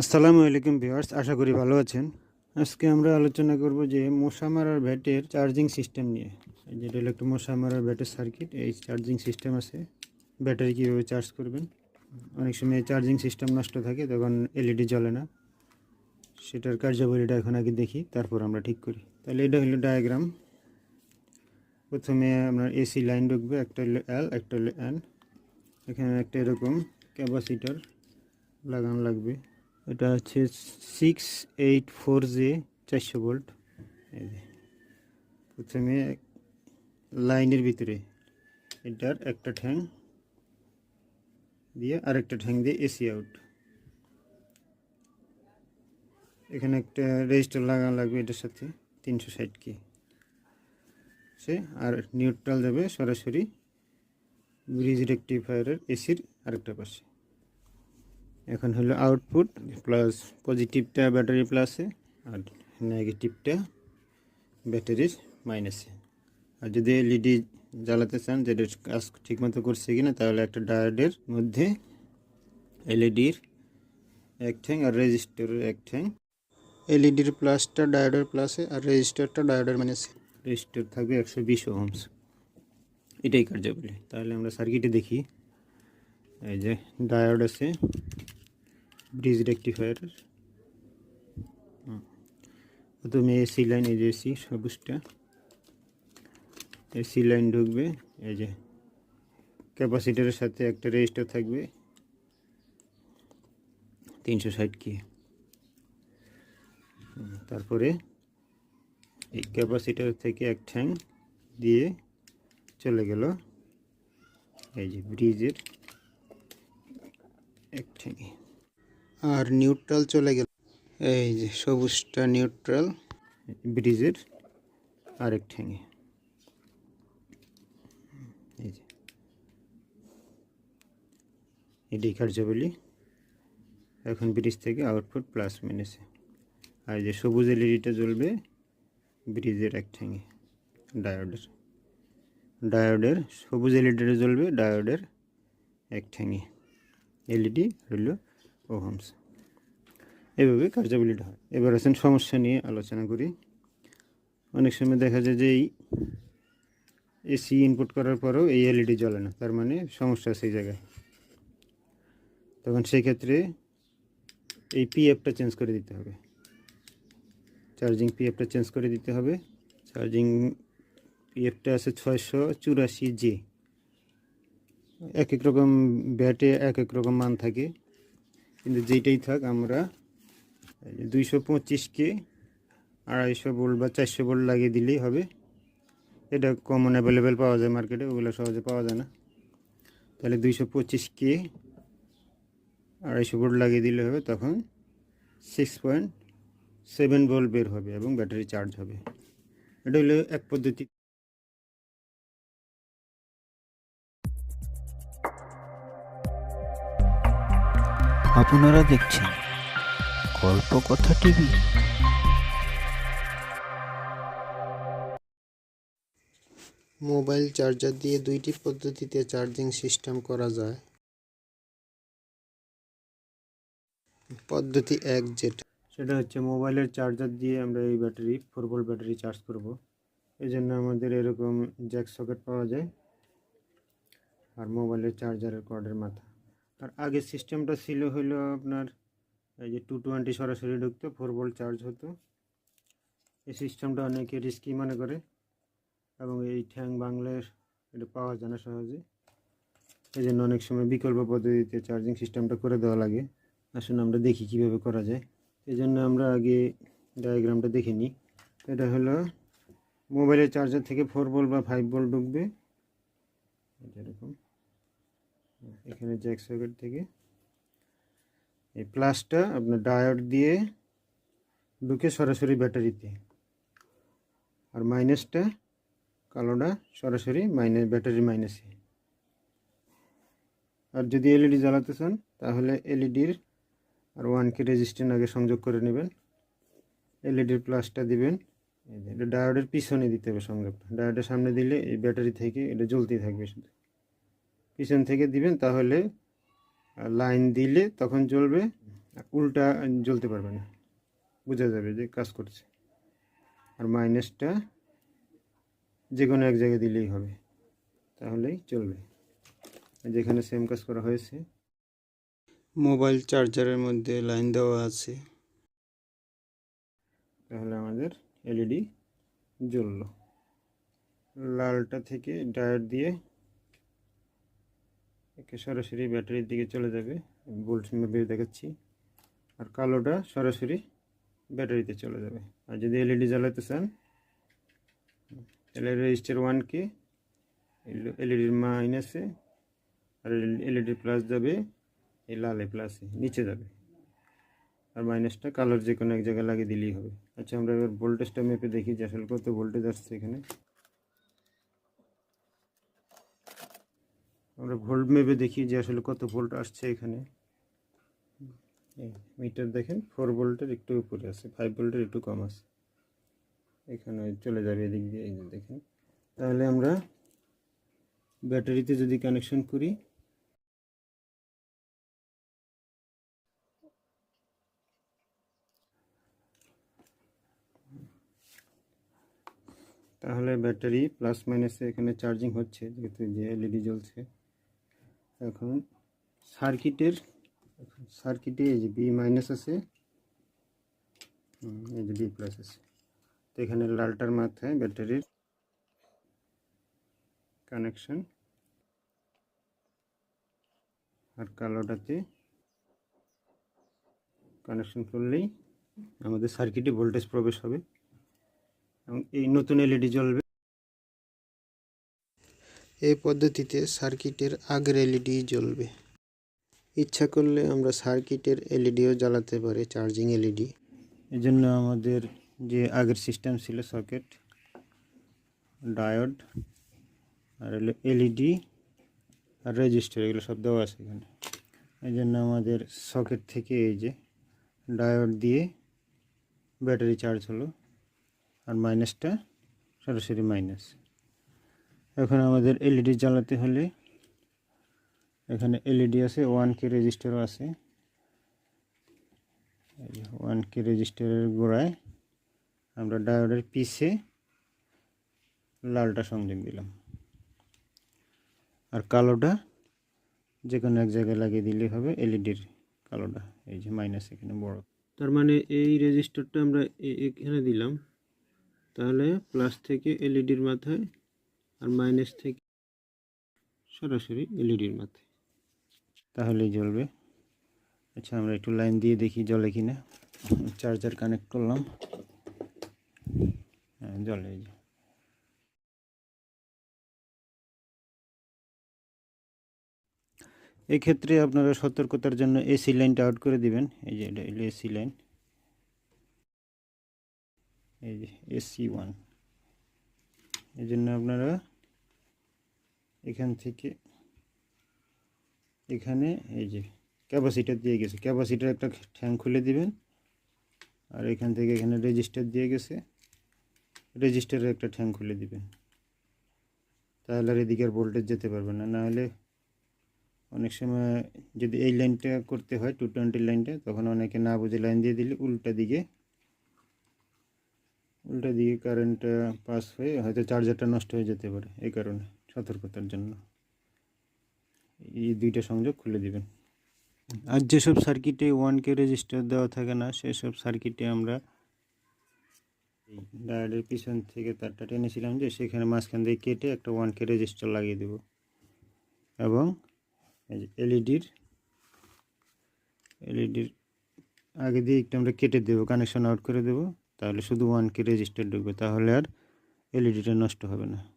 আসসালামু আলাইকুম ভিউয়ার্স, আশা করি ভালো আছেন। আজকে আমরা আলোচনা করব যে মশা মারার ব্যাটের চার্জিং সিস্টেম নিয়ে। যেটা হলো একটা মশা মারার ব্যাটের সার্কিট, এই চার্জিং সিস্টেম আছে। ব্যাটারি কীভাবে চার্জ করবেন? অনেক সময় চার্জিং সিস্টেম নষ্ট থাকে, তখন এলইডি জ্বলে না। সেটার কার্যাবলীটা এখন আগে দেখি, তারপর আমরা ঠিক করি। তাহলে এটা হলো ডায়াগ্রাম। প্রথমে আপনার এসি লাইন ঢুকবে, একটা হলো এল, একটা হলো এন। এখানে একটা এরকম ক্যাপাসিটার লাগানো লাগবে। এটা হচ্ছে সিক্স এইট ফোর জে চারশো ভোল্ট এই যে, প্রথমে লাইনের ভিতরে এটার একটা ঠ্যাং দিয়ে আরেকটা ঠ্যাং দিয়ে এসি আউট এখানে একটা রেজিস্টার লাগানো লাগবে এটার সাথে, তিনশো ষাট কে সে আর নিউট্রাল যাবে সরাসরি ব্রিজ রেক্টিফায়ারের এসির আরেকটা পাশে। এখন হলো আউটপুট প্লাস পজিটিভটা ব্যাটারি প্লাসে আর নেগেটিভটা ব্যাটারির মাইনাসে আর যদি এলইডি জ্বালাতে চান যেটা কাজ ঠিকমতো করছে কিনা, তাহলে একটা ডায়োডের মধ্যে এলইডির এক ঠ্যাং আর রেজিস্টারের এক ঠ্যাং। এলইডির প্লাসটা ডায়োডের প্লাসে আর রেজিস্টারটা ডায়োডের মাইনাসে রেজিস্টার থাকবে একশো বিশ ওহমস এটাই কার্যাবলী তাহলে আমরা সার্কিটে দেখি। এই যে ডায়োড আছে। ব্রিজ রেক্টিফায়ার প্রথমে এসি লাইন এই যে এসি সবুজটা এসি লাইন ঢুকবে, এই যে ক্যাপাসিটারের সাথে একটা রেজিস্টার থাকবে, তিনশো ষাট কি তারপরে এই ক্যাপাসিটার থেকে এক ঠ্যাং দিয়ে চলে গেল, এই যে ব্রিজের এক ঠ্যাঙে। আর নিউট্রাল চলে গেল। এই যে সবুজটা নিউট্রাল ব্রিজের আরেক ঠ্যাঙে এই যে। এটাই কার্যাবলী। এখন ব্রিজ থেকে আউটপুট প্লাস মাইনাসে আর যে সবুজ এলইডিটা জ্বলবে, ব্রিজের এক ঠ্যাঙে ডায়োডের ডায়োডের সবুজ এলইডিটা জ্বলবে ডায়োডের এক ঠ্যাঙে এলইডি হইল ওহমস। এভাবে কার্যাবলীটা হয়। এবার আসেন সমস্যা নিয়ে আলোচনা করি। অনেক সময় দেখা যায় যে এই এসি ইনপুট করার পরেও এই এলইডি জ্বলে না, তার মানে সমস্যা এই জায়গায়। তখন সেই ক্ষেত্রে এই পিএফটা চেঞ্জ করে দিতে হবে। চার্জিং পিএফটা চেঞ্জ করে দিতে হবে। চার্জিং পিএফটা আছে ছয়শো চুরাশি জে এক এক রকম ব্যাটে এক এক রকম মান থাকে। কিন্তু যেইটাই থাক, আমরা দুইশো পঁচিশকে আড়াইশো বোল্ট বা চারশো বোল্ট লাগিয়ে দিলেই হবে। এটা কমন অ্যাভেলেবেল পাওয়া যায় মার্কেটে ওগুলো সহজে পাওয়া যায় না। তাহলে দুইশো পঁচিশকে আড়াইশো বোল্ট লাগিয়ে দিলে হবে, তখন সিক্স পয়েন্ট সেভেন ভোল্ট বের হবে এবং ব্যাটারি চার্জ হবে। এটা হলো এক পদ্ধতি। আপনারা দেখছেন গল্প কথা টিভি। মোবাইল চার্জার দিয়ে দুইটি পদ্ধতিতে চার্জিং সিস্টেম করা যায়। পদ্ধতি এক যেটা সেটা হচ্ছে মোবাইলের চার্জার দিয়ে আমরা এই battery four volt battery charge করব। এই জন্য আমাদের এরকম জ্যাক সকেট পাওয়া যায় আর মোবাইলের চার্জারের কর্ডের মাথা। আর আগের সিস্টেমটা ছিল হলো আপনার এই যে টু টোয়েন্টি সরাসরি ঢুকতো ফোর ভোল্ট চার্জ হতো। এই সিস্টেমটা অনেকে রিস্কি মনে করে, এবং এই ঠ্যাং বাংলার এটা পাওয়া যায় না সহজে। এই জন্য অনেক সময় বিকল্প পদ্ধতিতে চার্জিং সিস্টেমটা করে দেওয়া লাগে। আসলে আমরা দেখি কীভাবে করা যায়। এই জন্য আমরা আগে ডায়াগ্রামটা দেখে নিই। এটা হলো মোবাইলের চার্জার থেকে ফোর ভোল্ট বা ফাইভ ভোল্ট ঢুকবে। এরকম। এখানে জ্যাক সকেট থেকে। এই প্লাসটা আপনার ডায়োড দিয়ে ঢুকে সরাসরি ব্যাটারিতে। আর মাইনাসটা কালোটা সরাসরি মাইনাস, ব্যাটারি মাইনাসে। আর যদি এলইডি জ্বালাতে চান, তাহলে এলইডির আর ওয়ান কে রেজিস্ট্যান্ট আগে সংযোগ করে নেবেন। এলইডির প্লাসটা দিবেন। এটা ডায়োডের পিছনে দিতে হবে সংযোগটা। ডায়োডের সামনে দিলে এই ব্যাটারি থেকে এটা জ্বলতেই থাকবে শুধু। পিছন থেকে দিবেন, তাহলে লাইন দিলে তখন জ্বলবে উল্টা জ্বলতে পারবে না। বোঝা যাবে যে কাজ করছে। আর মাইনাসটা যে কোনো এক জায়গায় দিলেই হবে। তাহলেই চলবে। যেখানে সেম কাজ করা হয়েছে। মোবাইল চার্জারের মধ্যে লাইন দেওয়া আছে। তাহলে আমাদের এলইডি জ্বললো। লালটা থেকে ডায়োড দিয়ে একে সরাসরি ব্যাটারির দিকে চলে যাবে। ভোল্ট মেপে দেখাচ্ছি। আর কালোটা সরাসরি ব্যাটারিতে চলে যাবে। আর যদি এলইডি জ্বালাতে চান তাহলে রেজিস্টার ওয়ানকে এলইডির মাইনাসে আর এলইডি প্লাস যাবে, এই লালে প্লাসে নিচে যাবে। আর মাইনাসটা কালোর যে কোনো এক জায়গায় লাগিয়ে দিলেই হবে। আচ্ছা আমরা এবার ভোল্টেজটা মেপে দেখি যে আসলে কত ভোল্টেজ আসছে এখানে। আমরা ভোল্ট মেপে দেখি যে আসলে কত ভোল্ট আসছে এখানে। মিটার দেখেন ফোর ভোল্টের একটু উপরে আছে ফাইভ ভোল্টের একটু কম আছে। এখানে চলে যাবে এদিক দিয়ে, এই দেখেন। তাহলে আমরা ব্যাটারিতে যদি কানেকশন করি, তাহলে ব্যাটারি প্লাস মাইনাসে এখানে চার্জিং হচ্ছে, যেহেতু যে এলইডি জ্বলছে। এখন সার্কিটের সার্কিটে এই যে বি মাইনাস আছে এই যে বি প্লাস আছে। তো এখানে লালটার মাথায় ব্যাটারির কানেকশন আর কালোটাতে কানেকশন করলেই আমাদের সার্কিটে ভোল্টেজ প্রবেশ হবে এবং এই নতুন এলইডি জ্বলবে। এই পদ্ধতিতে সার্কিটের আগের এলইডি জ্বলবে। ইচ্ছা করলে আমরা সার্কিটের এলইডিও জ্বালাতে পারি, চার্জিং এলইডি। এই জন্য আমাদের যে আগের সিস্টেম ছিল সকেট, ডায়োড, আর এলইডি আর রেজিস্টার, এগুলো সব দেওয়া আছে এখানে। এই জন্য আমাদের সকেট থেকে এই যে ডায়োড দিয়ে ব্যাটারি চার্জ হলো, আর মাইনাসটা সরাসরি মাইনাস। এখন আমাদের এলইডি জ্বালাতে হলে এখানে এলইডি আছে ওয়ান কে রেজিস্টারও আছে। ওয়ান কে রেজিস্টারের গোড়ায় আমরা ডায়োডের পিছে লালটা সংযোগ দিলাম। আর কালোটা যে কোনো এক জায়গায় লাগিয়ে দিলেই হবে এলইডির কালোটা, এই যে মাইনাস এখানে বড়। তার মানে এই রেজিস্টারটা আমরা এখানে দিলাম। তাহলে প্লাস থেকে এলইডির মাথায় আর মাইনাস থেকে সরাসরি এলইডির মাথায় তাহলেই জ্বলবে। আচ্ছা আমরা একটু লাইন দিয়ে দেখি জলে কি না চার্জার কানেক্ট করলাম। হ্যাঁ যে। এক্ষেত্রে আপনারা সতর্কতার জন্য এসি লাইনটা আউট করে দিবেন। এই যে, এটা এসি লাইন এই যে এসি ওয়ান এই জন্য আপনারা এখান থেকে এখানে এই যে ক্যাপাসিটার দিয়ে গেছে। ক্যাপাসিটার একটা ঠ্যাং খুলে দিবেন। আর এখান থেকে এখানে রেজিস্টার দিয়ে গেছে। রেজিস্টারের একটা ঠ্যাং খুলে দিবেন। তাহলে আর এদিকে আর ভোল্টেজ যেতে পারবে না। নাহলে অনেক সময় যদি এই লাইনটা করতে হয় টু টোয়েন্টি লাইনটা, তখন অনেকে না বুঝে লাইন দিয়ে দিলে উল্টা দিকে উল্টা দিকে কারেন্টটা পাস হয়ে হয়তো চার্জারটা নষ্ট হয়ে যেতে পারে, এই কারণে সতর্কতার জন্য। এই দুইটা সংযোগ খুলে দিবেন। আর যেসব সার্কিটে ওয়ান কে রেজিস্টার দেওয়া থাকে না, সেসব সার্কিটে আমরা এই ডায়োডের পিছন থেকে তারটা টেনেছিলাম যে সেখানে মাঝখান দিয়ে কেটে একটা ওয়ান কে রেজিস্টার লাগিয়ে দেব। এবং এই যে এলইডির এলইডির আগে দিয়ে একটু আমরা কেটে দেবো কানেকশন আউট করে দেবো। তাহলে শুধু ওয়ান কে রেজিস্টার ঢুকবে তাহলে আর এলইডিটা নষ্ট হবে না।